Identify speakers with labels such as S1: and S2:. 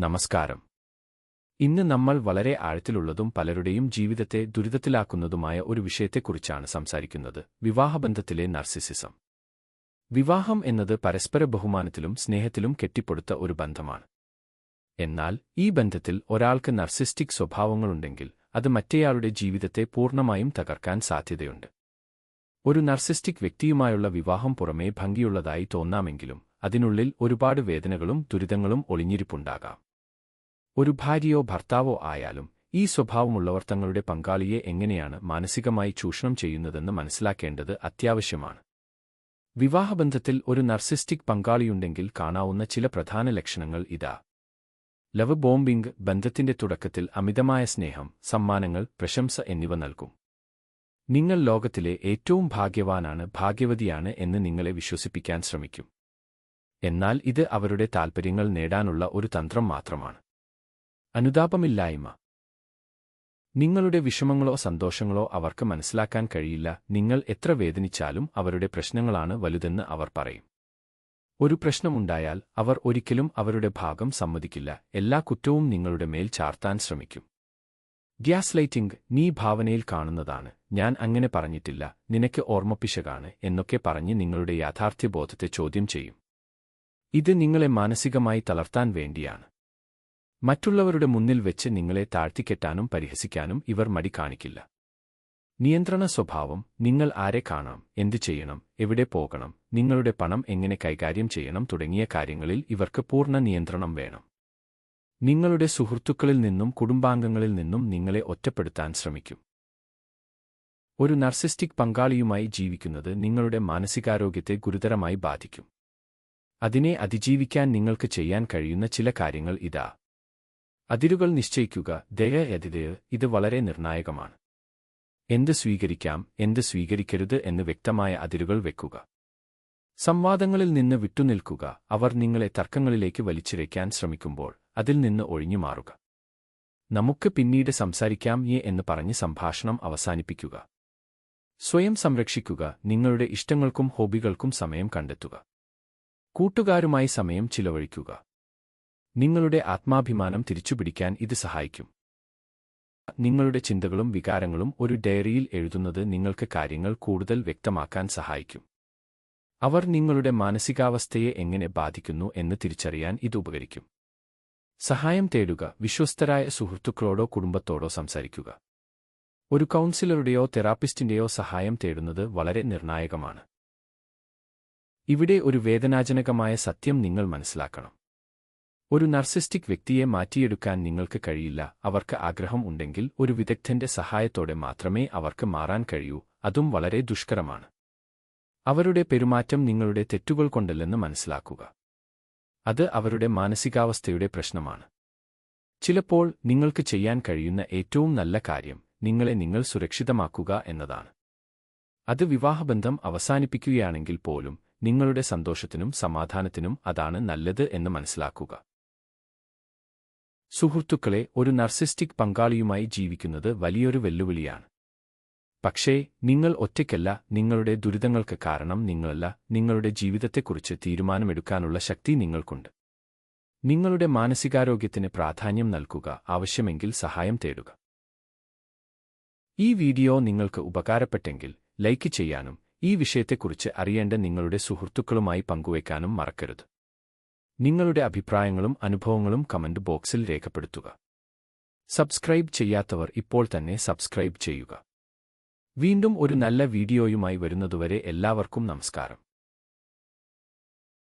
S1: നമസ്കാരം. ഇന്ന് നമ്മൾ വളരെ ആഴത്തിലുള്ളതും പലരുടെയും ജീവിതത്തെ ദുരിതത്തിലാക്കുന്നതുമായ ഒരു വിഷയത്തെക്കുറിച്ചാണ് സംസാരിക്കുന്നത്. വിവാഹബന്ധത്തിലെ നർസിസിസം വിവാഹം എന്നത് പരസ്പര ബഹുമാനത്തിലും സ്നേഹത്തിലും കെട്ടിപ്പടുത്ത ഒരു ബന്ധമാണ്. എന്നാൽ ഈ ബന്ധത്തിൽ ഒരാൾക്ക് നർസിസ്റ്റിക് സ്വഭാവങ്ങളുണ്ടെങ്കിൽ അത് മറ്റേയാളുടെ ജീവിതത്തെ പൂർണമായും തകർക്കാൻ സാധ്യതയുണ്ട്. ഒരു നർസിസ്റ്റിക് വ്യക്തിയുമായുള്ള വിവാഹം പുറമേ ഭംഗിയുള്ളതായി തോന്നാമെങ്കിലും അതിനുള്ളിൽ ഒരുപാട് വേദനകളും ദുരിതങ്ങളും ഒളിഞ്ഞിരിപ്പുണ്ടാകാം. ഒരു ഭാര്യയോ ഭർത്താവോ ആയാലും ഈ സ്വഭാവമുള്ളവർ തങ്ങളുടെ പങ്കാളിയെ എങ്ങനെയാണ് മാനസികമായി ചൂഷണം ചെയ്യുന്നതെന്ന് മനസ്സിലാക്കേണ്ടത് അത്യാവശ്യമാണ്. വിവാഹബന്ധത്തിൽ ഒരു നർസിസ്റ്റിക് പങ്കാളിയുണ്ടെങ്കിൽ കാണാവുന്ന ചില പ്രധാന ലക്ഷണങ്ങൾ ഇതാ. ലവ് ബോംബിംഗ് ബന്ധത്തിന്റെ തുടക്കത്തിൽ അമിതമായ സ്നേഹം സമ്മാനങ്ങൾ പ്രശംസ എന്നിവ നൽകും. നിങ്ങൾ ലോകത്തിലെ ഏറ്റവും ഭാഗ്യവാനാണ് ഭാഗ്യവതിയാണ് എന്ന് നിങ്ങളെ വിശ്വസിപ്പിക്കാൻ ശ്രമിക്കും. എന്നാൽ ഇത് അവരുടെ താൽപ്പര്യങ്ങൾ നേടാനുള്ള ഒരു തന്ത്രം മാത്രമാണ്. അനുതാപമില്ലായ്മ. നിങ്ങളുടെ വിഷമങ്ങളോ സന്തോഷങ്ങളോ അവർക്ക് മനസ്സിലാക്കാൻ കഴിയില്ല. നിങ്ങൾ എത്ര വേദനിച്ചാലും അവരുടെ പ്രശ്നങ്ങളാണ് വലുതെന്ന് അവർ പറയും. ഒരു പ്രശ്നമുണ്ടായാൽ അവർ ഒരിക്കലും അവരുടെ ഭാഗം സമ്മതിക്കില്ല. എല്ലാ കുറ്റവും നിങ്ങളുടെ മേൽ ചാർത്താൻ ശ്രമിക്കും. ഗ്യാസ് ലൈറ്റിംഗ് നീ ഭാവനയിൽ കാണുന്നതാണ്. ഞാൻ അങ്ങനെ പറഞ്ഞിട്ടില്ല. നിനക്ക് ഓർമ്മപ്പിശകാണ് എന്നൊക്കെ പറഞ്ഞ് നിങ്ങളുടെ യാഥാർത്ഥ്യബോധത്തെ ചോദ്യം ചെയ്യും. ഇത് നിങ്ങളെ മാനസികമായി തളർത്താൻ വേണ്ടിയാണ്. മറ്റുള്ളവരുടെ മുന്നിൽ വെച്ച് നിങ്ങളെ താഴ്ത്തിക്കെട്ടാനും പരിഹസിക്കാനും ഇവർ മടി കാണിക്കില്ല. നിയന്ത്രണ സ്വഭാവം നിങ്ങൾ ആരെ കാണാം എന്തു ചെയ്യണം എവിടെ പോകണം നിങ്ങളുടെ പണം എങ്ങനെ കൈകാര്യം ചെയ്യണം തുടങ്ങിയ കാര്യങ്ങളിൽ ഇവർക്ക് പൂർണ നിയന്ത്രണം വേണം. നിങ്ങളുടെ സുഹൃത്തുക്കളിൽ നിന്നും കുടുംബാംഗങ്ങളിൽ നിന്നും നിങ്ങളെ ഒറ്റപ്പെടുത്താൻ ശ്രമിക്കും. ഒരു നർസിസ്റ്റിക് പങ്കാളിയുമായി ജീവിക്കുന്നത് നിങ്ങളുടെ മാനസികാരോഗ്യത്തെ ഗുരുതരമായി ബാധിക്കും. അതിനെ അതിജീവിക്കാൻ നിങ്ങൾക്ക് ചെയ്യാൻ കഴിയുന്ന ചില കാര്യങ്ങൾ ഇതാ. അതിരുകൾ നിശ്ചയിക്കുക ദയ ദയയതിദയ ഇത് വളരെ നിർണായകമാണ്. എന്ത് സ്വീകരിക്കാം എന്ത് സ്വീകരിക്കരുത് എന്ന് വ്യക്തമായ അതിരുകൾ വെക്കുക. സംവാദങ്ങളിൽ നിന്ന് വിട്ടുനിൽക്കുക അവർ നിങ്ങളെ തർക്കങ്ങളിലേക്ക് വലിച്ചിരയ്ക്കാൻ ശ്രമിക്കുമ്പോൾ അതിൽ നിന്ന് ഒഴിഞ്ഞു മാറുക. നമുക്ക് പിന്നീട് സംസാരിക്കാം യേ എന്ന് പറഞ്ഞ് സംഭാഷണം അവസാനിപ്പിക്കുക. സ്വയം സംരക്ഷിക്കുക നിങ്ങളുടെ ഇഷ്ടങ്ങൾക്കും ഹോബികൾക്കും സമയം കണ്ടെത്തുക. കൂട്ടുകാരുമായി സമയം ചിലവഴിക്കുക. നിങ്ങളുടെ ആത്മാഭിമാനം തിരിച്ചുപിടിക്കാൻ ഇത് സഹായിക്കും. നിങ്ങളുടെ ചിന്തകളും വികാരങ്ങളും ഒരു ഡയറിയിൽ എഴുതുന്നത് നിങ്ങൾക്ക് കാര്യങ്ങൾ കൂടുതൽ വ്യക്തമാക്കാൻ സഹായിക്കും. അവർ നിങ്ങളുടെ മാനസികാവസ്ഥയെ എങ്ങനെ ബാധിക്കുന്നു എന്ന് തിരിച്ചറിയാൻ ഇത് ഉപകരിക്കും. സഹായം തേടുക വിശ്വസ്തരായ സുഹൃത്തുക്കളോടോ കുടുംബത്തോടോ സംസാരിക്കുക. ഒരു കൗൺസിലറുടെയോ തെറാപ്പിസ്റ്റിന്റെയോ സഹായം തേടുന്നത് വളരെ നിർണായകമാണ്. ഇവിടെ ഒരു വേദനാജനകമായ സത്യം നിങ്ങൾ മനസ്സിലാക്കണം. ഒരു നർസിസ്റ്റിക് വ്യക്തിയെ മാറ്റിയെടുക്കാൻ നിങ്ങൾക്ക് കഴിയില്ല. അവർക്ക് ആഗ്രഹം ഉണ്ടെങ്കിൽ ഒരു വിദഗ്ധന്റെ സഹായത്തോടെ മാത്രമേ അവർക്ക് മാറാൻ കഴിയൂ. അതും വളരെ ദുഷ്കരമാണ്. അവരുടെ പെരുമാറ്റം നിങ്ങളുടെ തെറ്റുകൾ കൊണ്ടല്ലെന്ന് മനസ്സിലാക്കുക. അത് അവരുടെ മാനസികാവസ്ഥയുടെ പ്രശ്നമാണ്. ചിലപ്പോൾ നിങ്ങൾക്ക് ചെയ്യാൻ കഴിയുന്ന ഏറ്റവും നല്ല കാര്യം നിങ്ങളെ നിങ്ങൾ സുരക്ഷിതമാക്കുക എന്നതാണ്. അത് വിവാഹബന്ധം അവസാനിപ്പിക്കുകയാണെങ്കിൽ പോലും നിങ്ങളുടെ സന്തോഷത്തിനും സമാധാനത്തിനും അതാണ് നല്ലത് എന്ന് മനസ്സിലാക്കുക. സുഹൃത്തുക്കളെ ഒരു നർസിസ്റ്റിക് പങ്കാളിയുമായി ജീവിക്കുന്നത് വലിയൊരു വെല്ലുവിളിയാണ്. പക്ഷേ നിങ്ങൾ ഒറ്റയ്ക്കല്ല നിങ്ങളുടെ ദുരിതങ്ങൾക്ക് കാരണം നിങ്ങളല്ല നിങ്ങളുടെ ജീവിതത്തെക്കുറിച്ച് തീരുമാനമെടുക്കാനുള്ള ശക്തി നിങ്ങൾക്കുണ്ട്. നിങ്ങളുടെ മാനസികാരോഗ്യത്തിന് പ്രാധാന്യം നൽകുക ആവശ്യമെങ്കിൽ സഹായം തേടുക. ഈ വീഡിയോ നിങ്ങൾക്ക് ഉപകാരപ്പെട്ടെങ്കിൽ ലൈക്ക് ചെയ്യാനും ഈ വിഷയത്തെക്കുറിച്ച് അറിയേണ്ട നിങ്ങളുടെ സുഹൃത്തുക്കളുമായി പങ്കുവയ്ക്കാനും മറക്കരുത്. നിങ്ങളുടെ അഭിപ്രായങ്ങളും അനുഭവങ്ങളും കമന്റ് ബോക്സിൽ രേഖപ്പെടുത്തുക. സബ്സ്ക്രൈബ് ചെയ്യാത്തവർ ഇപ്പോൾ തന്നെ സബ്സ്ക്രൈബ് ചെയ്യുക. വീണ്ടും ഒരു നല്ല വീഡിയോയുമായി വരുന്നതുവരെ എല്ലാവർക്കും നമസ്കാരം.